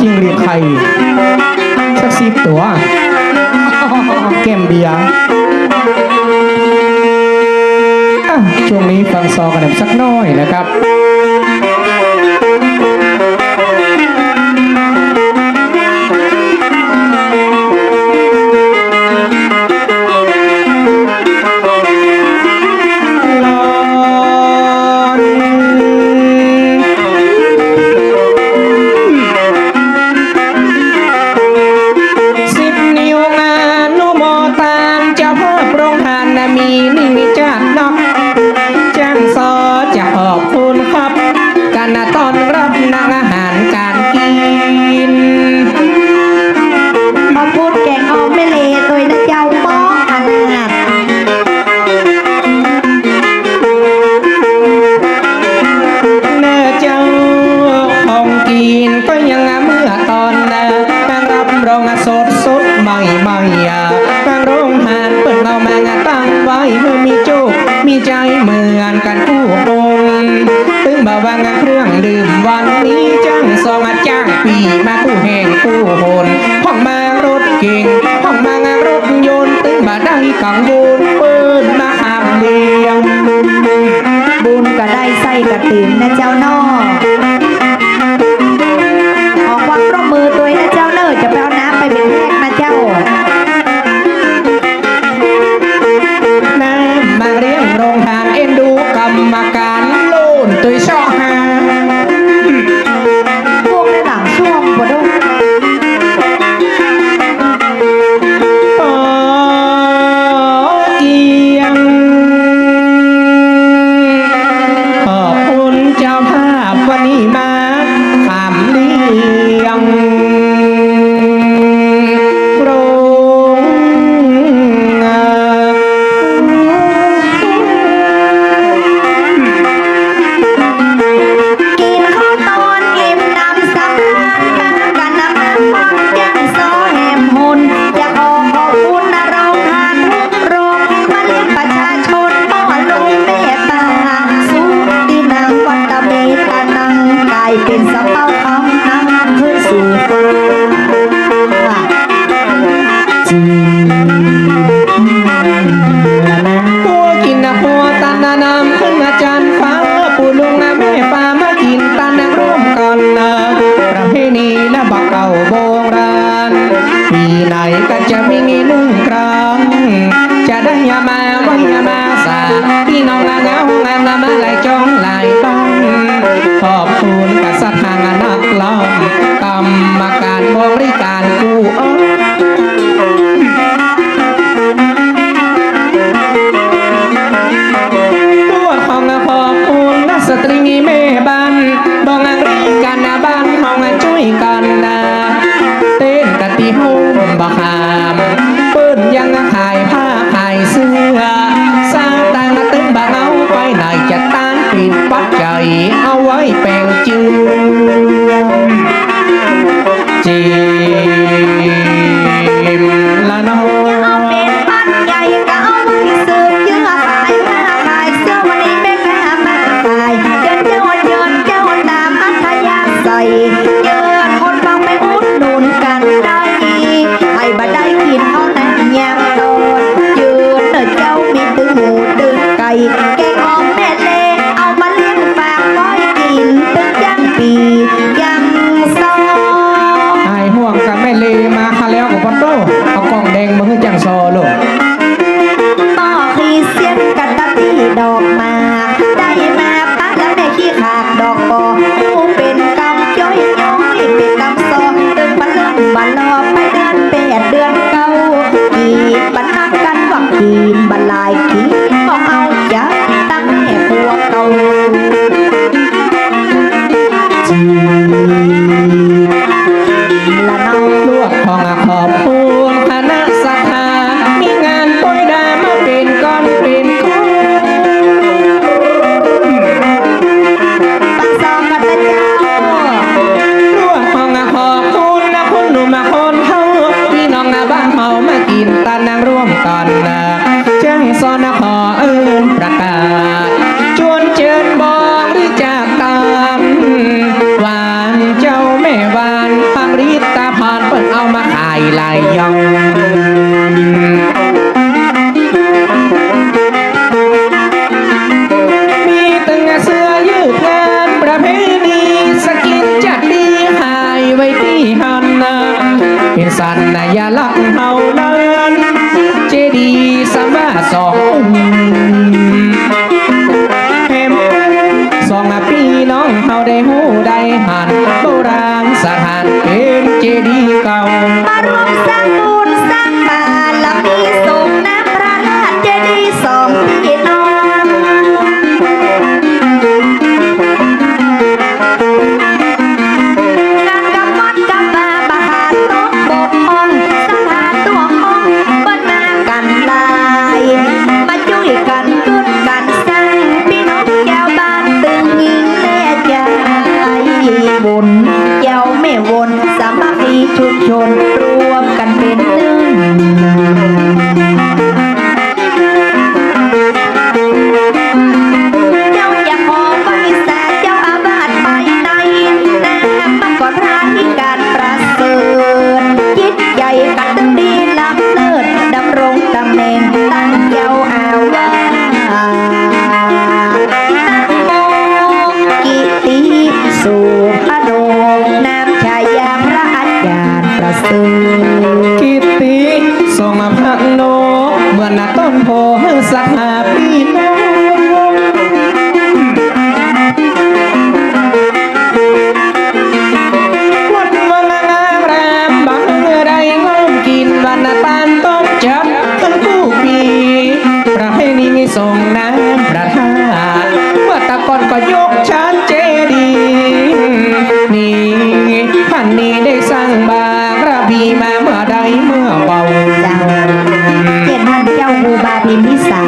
จิ้งเรียกไข่สักสิบตัวเกมเบียช่วงนี้ฟังซอกันสักน้อยนะครับ มาวังมาสาพี่น้องละเงาลานละมาหลายจองหลายต้อง ขอบคุณกับสถานนักลองกรรมการบริการกู้อ้อ xưa. Xa tan đã tính bà áo quay lại chặt tan tìm bắt trời áo ấy bèn chưa? Chị จากกันหวานเจ้าแม่หวานฟังริตาพรเปิดเอามาขายลายยอง กิติส่งมาพักโนเมื่อนาต้นโพสักหาปีน้องวังรามบังอใดงกินวันนาตานต้มจับต้นกู้ปีประเพณีส่งน้ำประทานเมื่อตะกอนก็ยกชั้นเจดีนี่พันนี้ 米萨。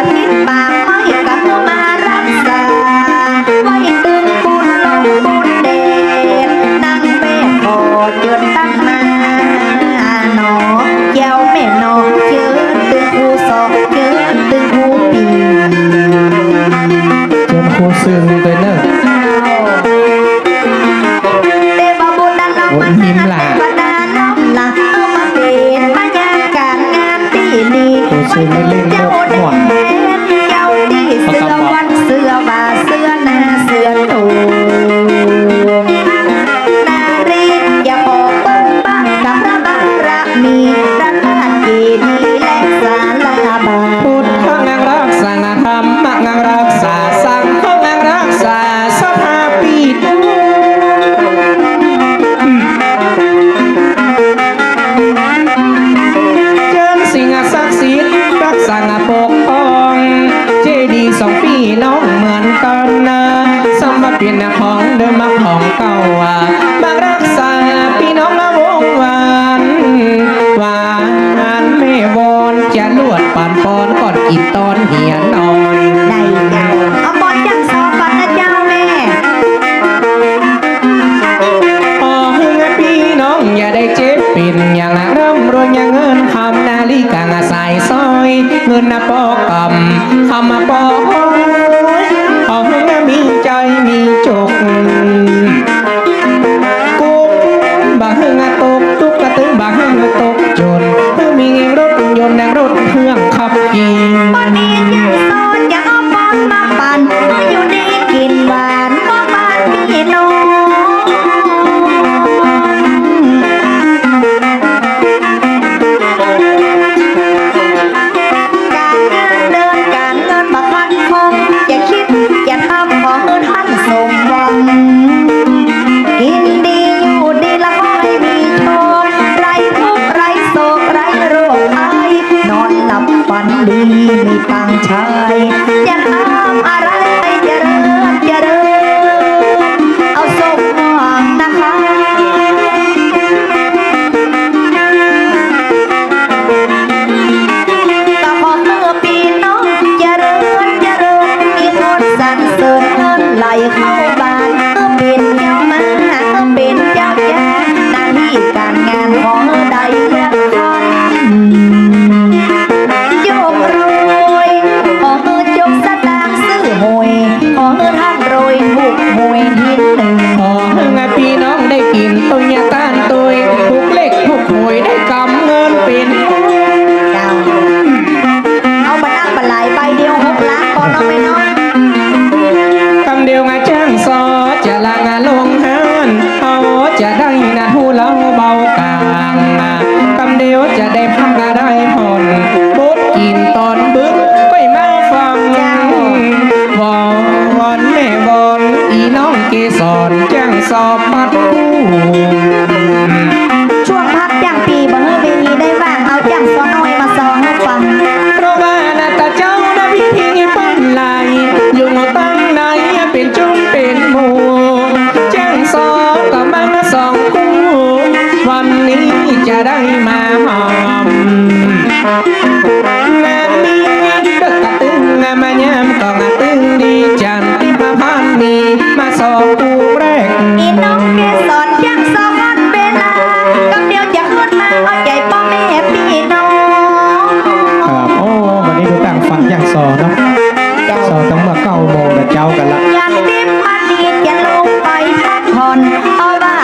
สันนิบา Amen. เงินนะปอกกำคำมาปอก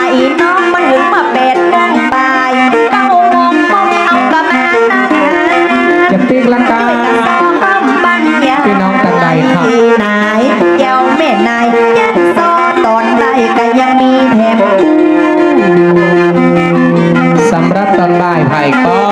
ไอ้น้องมันถึงมาเป็ดนั่งตายเก้ามองมองเอากระมานั่งจะปีกละกาพี่น้องตันใดครับนายเย้าแม่นายยันซอตอนใดก็ยังมีแถมสำรับตอนบ่ายไผ่ก็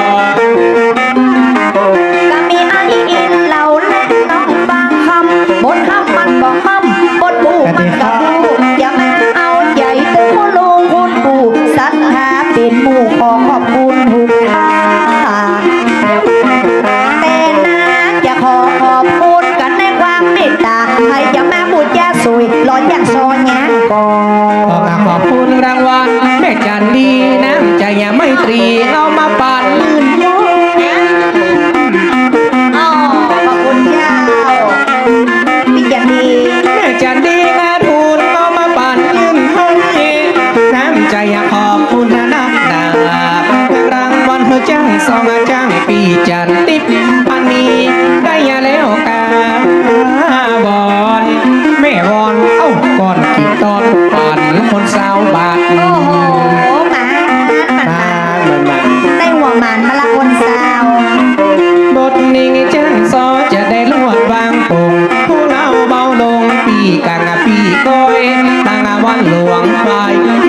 ยิงเชิงซอจะได้ลวดวางปงผู้เล่าเบาลงปีกังปีก้อยตั้งวันหลวงไป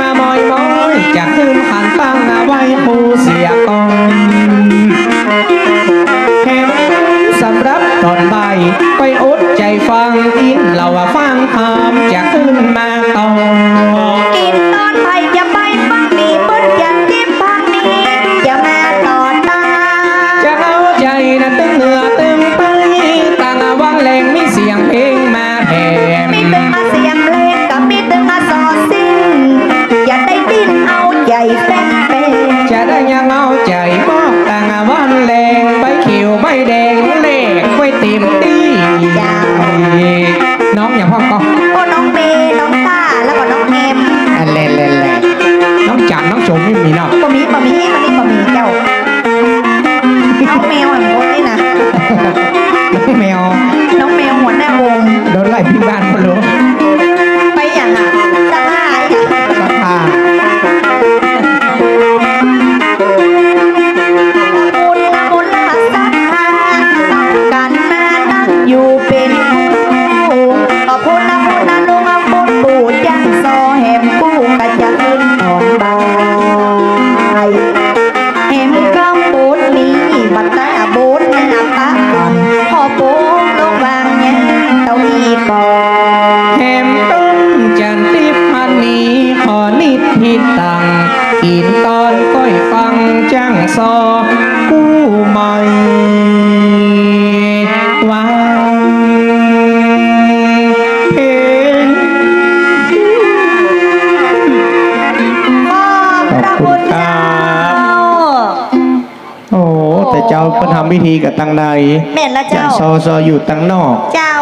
มามอยมอยจะขึ้นขันตั้งไว้ผู nhau chạy bó พิธีกับตั้งใดแม่นละจะเจ้า ซอซออยู่ตั้งนอก เจ้า